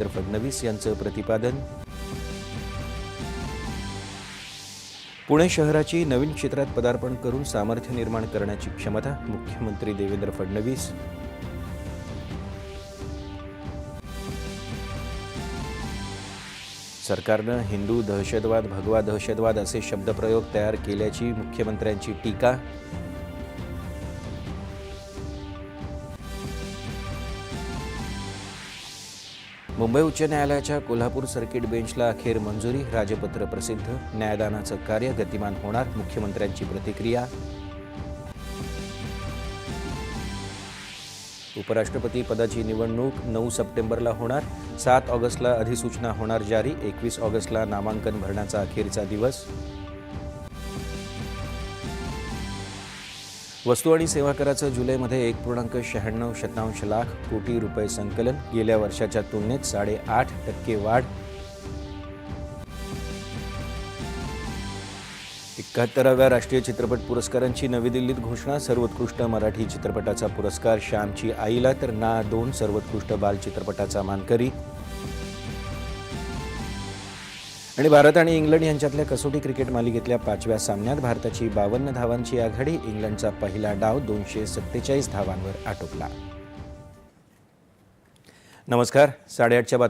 तर फडणवीस यांचं प्रतिपादन. पुणे शहराची नवीन क्षेत्रात पदार्पण करून सामर्थ्य निर्माण करण्याची क्षमता मुख्यमंत्री देवेंद्र फडणवीस. सरकारनं हिंदू दहशतवाद भगवा दहशतवाद असे शब्दप्रयोग तयार केल्याची मुख्यमंत्र्यांची टीका. मुंबई उच्च न्यायालयाच्या कोल्हापूर सर्किट बेंचला अखेर मंजुरी राजपत्र प्रसिद्ध न्यायदानाचं कार्य गतिमान होणार मुख्यमंत्र्यांची प्रतिक्रिया. उपराष्ट्रपती पदाची निवडणूक नऊ सप्टेंबरला होणार सात ऑगस्टला अधिसूचना होणार जारी एकवीस ऑगस्टला नामांकन भरण्याचा अखेरचा दिवस. वस्तू आणि सेवा कराचं जुलैमध्ये एक पूर्णांक शहाण्णव शतांश लाख कोटी रुपये संकलन. गेल्या वर्षाच्या तुलनेत साडेआठ टक्के वाढ. एकाहत्तराव्या राष्ट्रीय चित्रपट पुरस्कारांची नवी दिल्लीत घोषणा. सर्वोत्कृष्ट मराठी चित्रपटाचा पुरस्कार श्यामची आईला तर ना दोन सर्वोत्कृष्ट बाल चित्रपटाचा मानकरी. आणि भारत आणि इंग्लंड यांच्यातल्या कसोटी क्रिकेट मालिकेतल्या पाचव्या सामन्यात भारताची बावन्न धावांची आघाडी इंग्लंडचा पहिला डाव दोनशे सत्तेचाळीस धावांवर आटोपला. नमस्कार साडेआठच्या बातमी